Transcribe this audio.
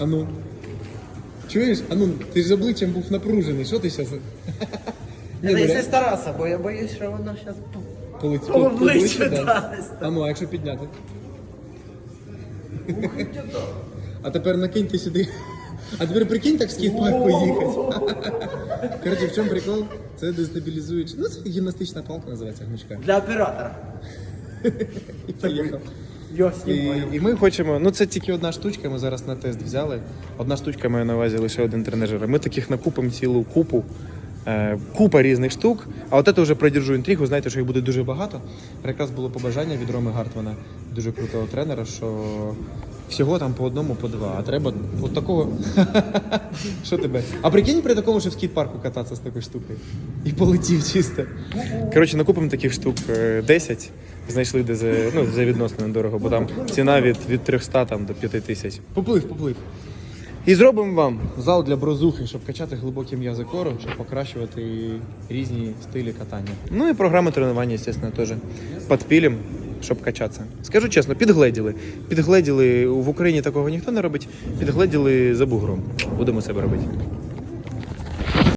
А ну. Чуєш? А ну, ти ж з обличчям був напружений. Що ти зараз? Це якщо старатися, бо я боюсь, що воно зараз... Полиць, По обличчю дасть. А ну, а якщо підняти? А тепер накиньте сюди. А тепер прикинь так в скейт-парк поїхати. Коротше, в чому прикол? Це дестабілізуючи. Ну, це гімнастична палка називається гнучка. Для оператора. І поїхав. Йо, І, і ми хочемо, ну це тільки одна штучка, ми зараз на тест взяли. Одна штучка має на увазі лише один тренажер. Ми таких накупимо цілу купу. Е, купа різних штук. А от це вже продержу інтригу. Знаєте, що їх буде дуже багато. Якраз було побажання від Роми Гартмана, дуже крутого тренера, що всього там по одному, по два. А треба от такого. Що тебе? А прикинь при такому, що в скіт-парку кататися з такою штукою. І полетів чисто. Коротше, накупимо таких штук е, 10. Знайшли де за, ну, за відносно недорого, бо там ціна від, від 300 там, до 5 тисяч. Поплив, поплив. І зробимо вам зал для брозухи, щоб качати глибокі м'язи кору, щоб покращувати різні стилі катання. Ну і програми тренування, звісно, теж підпілім, щоб качатися. Скажу чесно, підгледіли. Підгледіли в Україні такого ніхто не робить, підгледіли за бугром. Будемо себе робити.